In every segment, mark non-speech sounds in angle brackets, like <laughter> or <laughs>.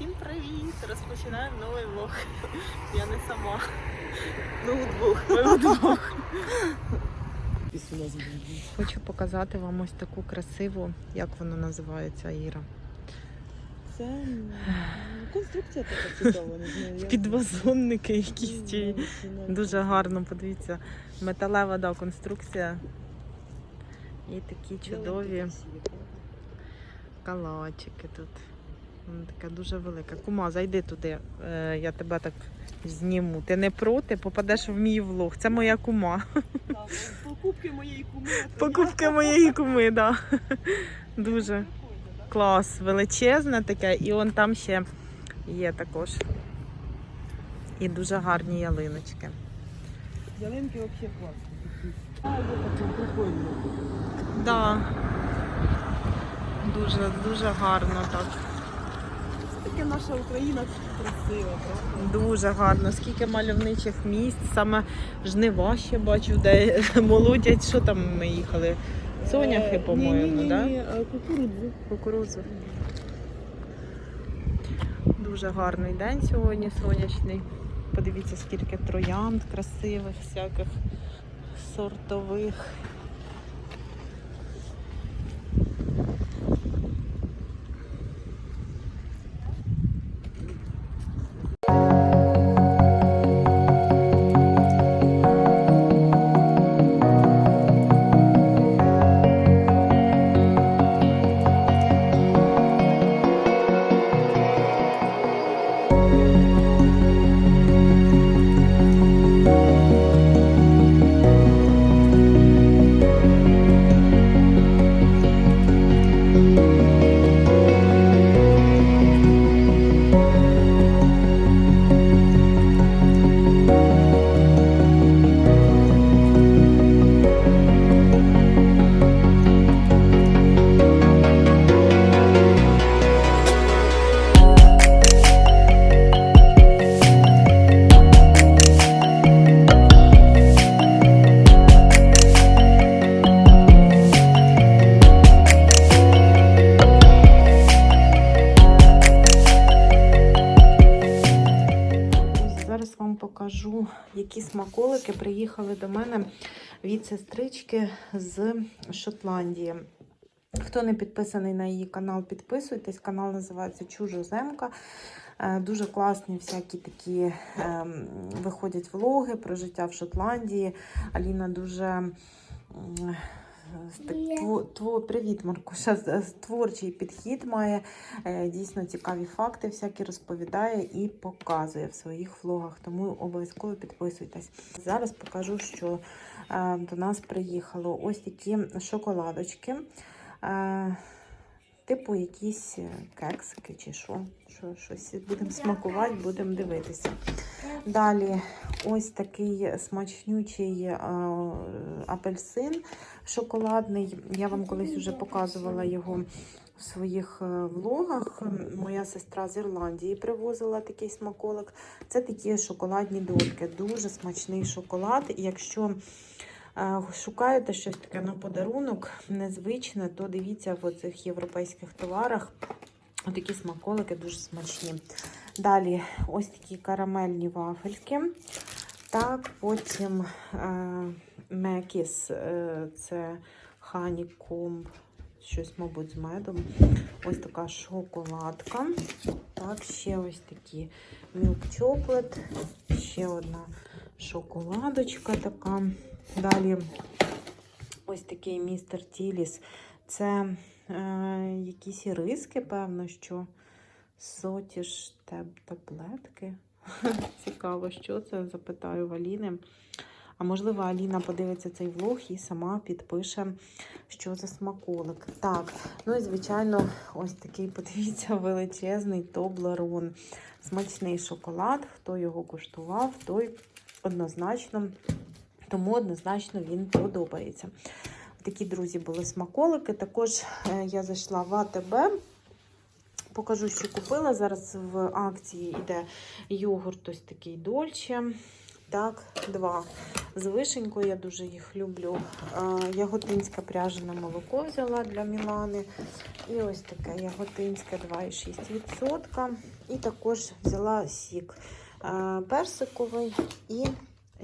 Всім привіт! Розпочинаємо новий влог. Я не сама. Ну, вдвох. Ми вдвох. Хочу показати вам ось таку красиву, як вона називається, Іра. Це конструкція така <laughs> цікава, Підвазонники якісь знаю. дуже гарно, подивіться. Металева да, конструкція. І такі чудові калачики тут. Вона така дуже велика. Кума, зайди туди, е, я тебе так зніму. Ти не проти, попадеш в мій влог. Це моя кума. Так, Покупки моєї куми. Покупки моєї куми, да. Дуже клас, величезне таке, і он там ще є також. І дуже гарні ялиночки. Ялинки взагалі класні. Да. Дуже, дуже гарно так. Таке наша Україна красива, правда? Дуже гарно. Скільки мальовничих місць, саме жнива ще бачу, де <laughs> молодять. Що там ми їхали? Соняхи, Е, по-моєму, ні, ні, е, кукурудзу. Кукурудзу. Дуже гарний день сьогодні сонячний. Подивіться, скільки троянд красивих, всяких сортових. Зараз вам покажу, які смаколики приїхали до мене від сестрички з Шотландії. Хто не підписаний на її канал, підписуйтесь. Канал називається Чужоземка. Е, Дуже класні всякі такі ем, виходять влоги про життя в Шотландії. Аліна дуже. Тво- Привіт, Маркуша. З- Творчий підхід має е, дійсно цікаві факти, всякі розповідає і показує в своїх влогах. Тому обов'язково підписуйтесь. Зараз покажу, що е, до нас приїхало ось такі шоколадочки. Типу якісь е, кексики чи що. що щось будемо смакувати, будемо дивитися. Далі ось такий смачнючий е, апельсин шоколадний. Я вам колись вже показувала його в своїх е, влогах. Моя сестра з Ірландії привозила такий смаколик. Це такі шоколадні дольки. Дуже смачний шоколад. І якщо шукаєте щось таке на подарунок незвичне, то дивіться в цих європейських товарах. Такі смаколики дуже смачні. Далі ось такі карамельні вафельки. Так, потім е, мекіс, е, це ханікомб, щось, мабуть, з медом. Ось така шоколадка. Так, ще ось такі мілк чоклет, ще одна шоколадочка така. Далі ось такий містер Тіліс. Це е, якісь риски, певно, що сотіш таблетки. <laughs> Цікаво, що це, запитаю в Аліни. А можливо, Аліна подивиться цей влог і сама підпише, що за смаколик. Так, ну і звичайно, ось такий, <laughs> подивіться, величезний тоблерон. Смачний шоколад. Хто його куштував, той однозначно, тому однозначно він подобається. Такі, друзі, були смаколики. Також е, я зайшла в АТБ. Покажу, що купила. Зараз в акції йде йогурт ось такий дольче. Так, два. З вишенькою я дуже їх люблю. Яготинське пряжене молоко взяла для Мілани. І ось таке яготинське 2,6%. І також взяла сік персиковий і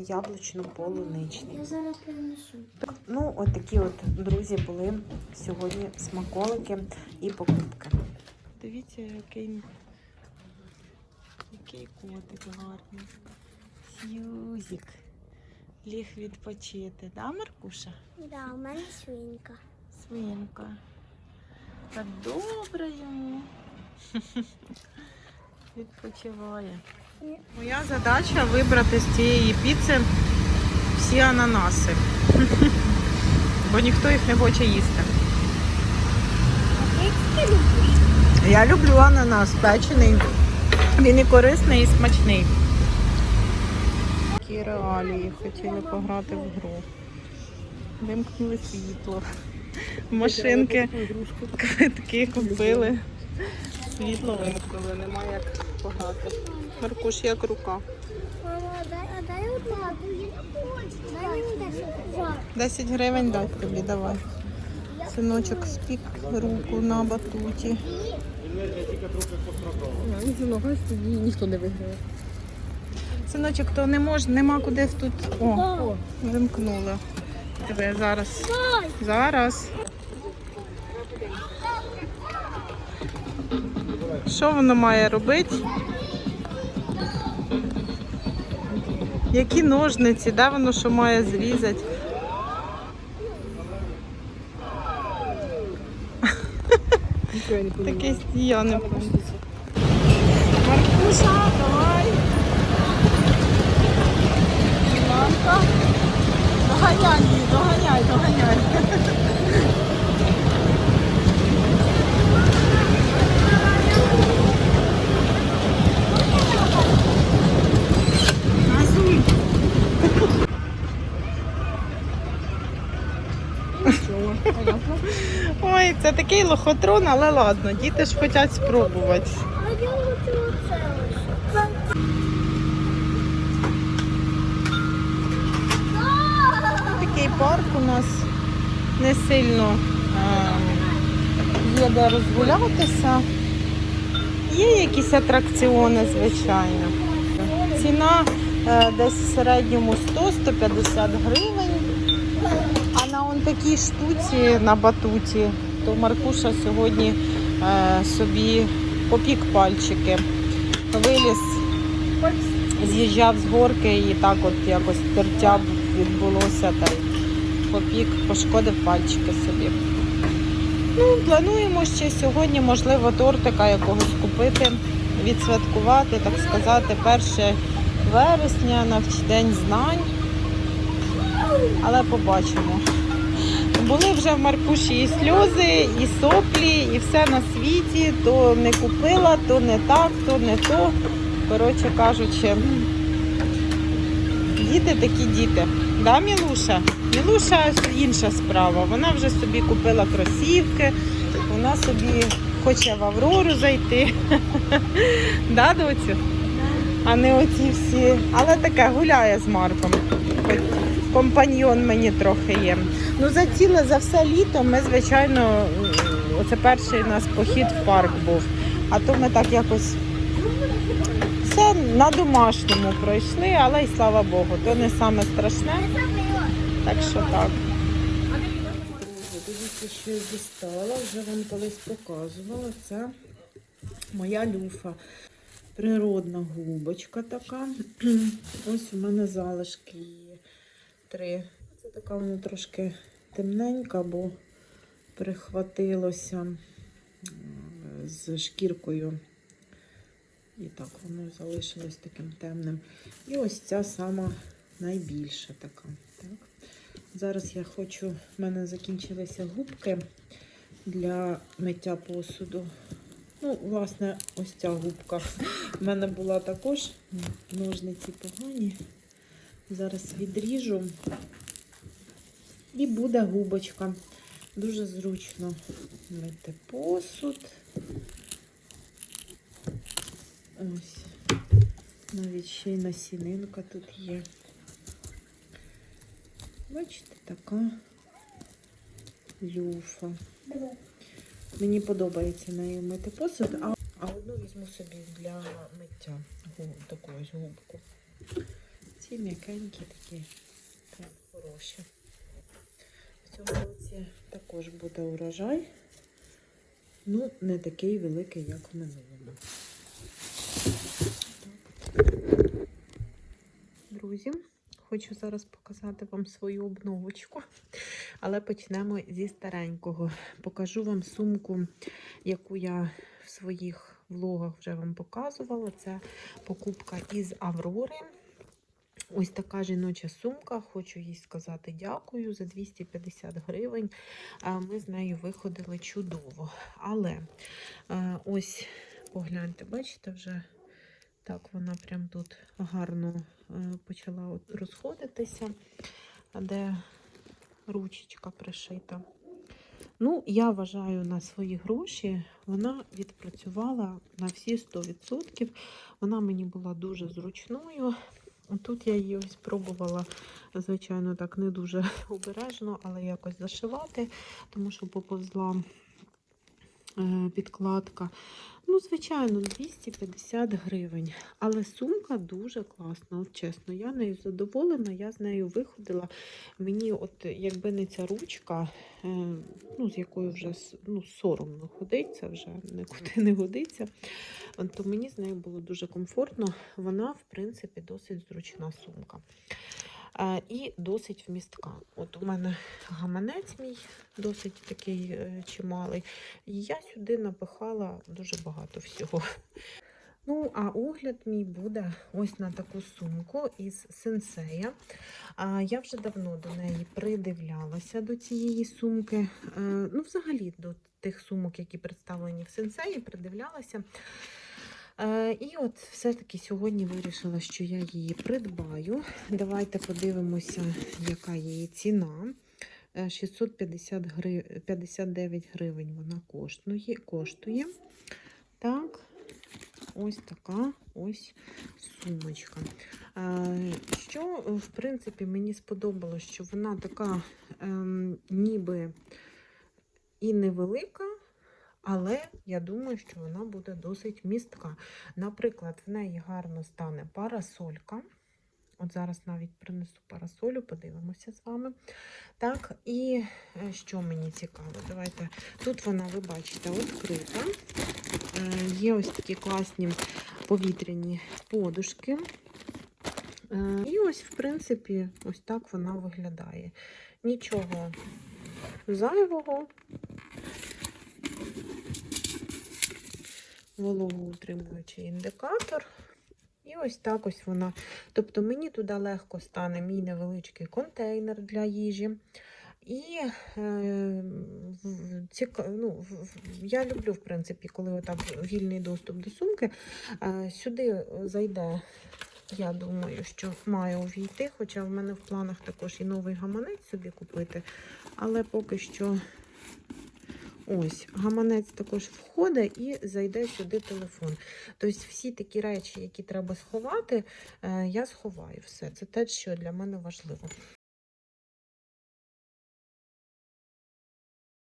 яблучно-полуничний. Я зараз принесу. Ну, от такі от, друзі, були сьогодні смаколики і покупки. Дивіться, який, який котик гарний. Сьюзік. Ліг відпочити, да, Маркуша? Да, у мене свинка. Свинка. Так добре йому. <laughs> Відпочиває. Моя задача вибрати з цієї піци всі ананаси. <laughs> Бо ніхто їх не хоче їсти. Я люблю ананас печений. Він і корисний, і смачний. Такі реалії хотіли пограти в гру. Вимкнули світло. Машинки, квитки купили. Світло вимкнули, немає як пограти. Маркуш, як рука. Мама, дай, а дай одну. Дай мені 10 жар. 10 гривень дать тобі, давай. Синочок спік руку на батуті. Я намагаюся, тоді ніхто не виграє. Синочок, то не може, нема куди тут. О, вимкнула. Тебе зараз. Зараз. Що воно має робити? Які ножниці, де воно що має зрізати? Таке я не пам'ятаю. Маркуша, давай. Це такий лохотрон, але ладно, діти ж хочуть спробувати. Такий парк у нас не сильно є де розгулятися. Є якісь атракціони, звичайно. Ціна е, десь в середньому 100-150 гривень. А на он такій штуці на батуті, то Маркуша сьогодні е, собі попік пальчики. Виліз, з'їжджав з горки і так от якось тертя відбулося та попік, пошкодив пальчики собі. Ну, плануємо ще сьогодні, можливо, тортика якогось купити, відсвяткувати, так сказати, 1 вересня, навч- день знань. Але побачимо. Були вже в Маркуші і сльози, і соплі, і все на світі. То не купила, то не так, то не то. Коротше кажучи, діти такі діти. Да, Мілуша? Мілуша інша справа. Вона вже собі купила кросівки, вона собі хоче в Аврору зайти. <laughs> Да, доцю? А не оці всі. Але таке гуляє з Марком. Компаньйон мені трохи є. Ну, за ціле за все літо ми, звичайно, м, оце перший у нас похід в парк був. А то ми так якось все на домашньому пройшли, але й слава Богу, то не саме страшне. Так що так. Дивіться, що я дістала, вже вам колись показувала. Це моя люфа. Природна губочка така. Ось у мене залишки її три. Така вона трошки темненька, бо прихватилося з шкіркою. І так воно залишилось таким темним. І ось ця сама найбільша така. Так. Зараз я хочу, в мене закінчилися губки для миття посуду. Ну, власне, ось ця губка. В мене була також ножниці погані. Зараз відріжу. І буде губочка. Дуже зручно мити посуд. Ось. Навіть ще й насінинка тут є. Бачите, така люфа. Мені подобається нею мити посуд, а, а одну візьму собі для миття таку ось губку. Ці м'якенькі такі хороші. В цьому році також буде урожай. Ну, не такий великий, як в минулому. Друзі, хочу зараз показати вам свою обновочку, але почнемо зі старенького. Покажу вам сумку, яку я в своїх влогах вже вам показувала. Це покупка із Аврори. Ось така жіноча сумка. Хочу їй сказати дякую за 250 гривень. Ми з нею виходили чудово. Але е, ось погляньте, бачите, вже так вона прям тут гарно е, почала розходитися, де ручечка пришита. Ну, я вважаю на свої гроші, вона відпрацювала на всі 100%. Вона мені була дуже зручною. Тут я її ось пробувала, звичайно, так не дуже <laughs> обережно, але якось зашивати, тому що поповзла підкладка. Ну, звичайно, 250 гривень. Але сумка дуже класна, от чесно. Я нею задоволена, я з нею виходила. Мені, от якби не ця ручка, е, ну, з якою вже ну, соромно ходить, це вже нікуди не годиться, то мені з нею було дуже комфортно. Вона, в принципі, досить зручна сумка. І досить вмістка. От у мене гаманець мій досить такий е, чималий. І я сюди напихала дуже багато всього. Ну, а огляд мій буде ось на таку сумку із сенсея. Я вже давно до неї придивлялася до цієї сумки. Е, Ну, взагалі, до тих сумок, які представлені в сенсеї, придивлялася. Е, І от все-таки сьогодні вирішила, що я її придбаю. Давайте подивимося, яка її ціна. Е, 650 гри... 59 гривень вона коштує. Так, ось така ось сумочка. Е, Що, в принципі, мені сподобалось, що вона така ем, ніби і невелика, але я думаю, що вона буде досить містка. Наприклад, в неї гарно стане парасолька. От зараз навіть принесу парасолю, подивимося з вами. Так, і е, що мені цікаво, давайте. Тут вона, ви бачите, відкрита. Е, Є ось такі класні повітряні подушки. Е, І ось, в принципі, ось так вона виглядає. Нічого зайвого. Вологоутримуючий індикатор. І ось так ось вона. Тобто мені туди легко стане мій невеличкий контейнер для їжі. І е, ціка... ну, я люблю, в принципі, коли отак вільний доступ до сумки. Е, сюди зайде, я думаю, що має увійти, хоча в мене в планах також і новий гаманець собі купити. Але поки що ось гаманець також входить і зайде сюди телефон. Тобто всі такі речі, які треба сховати, е, я сховаю все. Це те, що для мене важливо.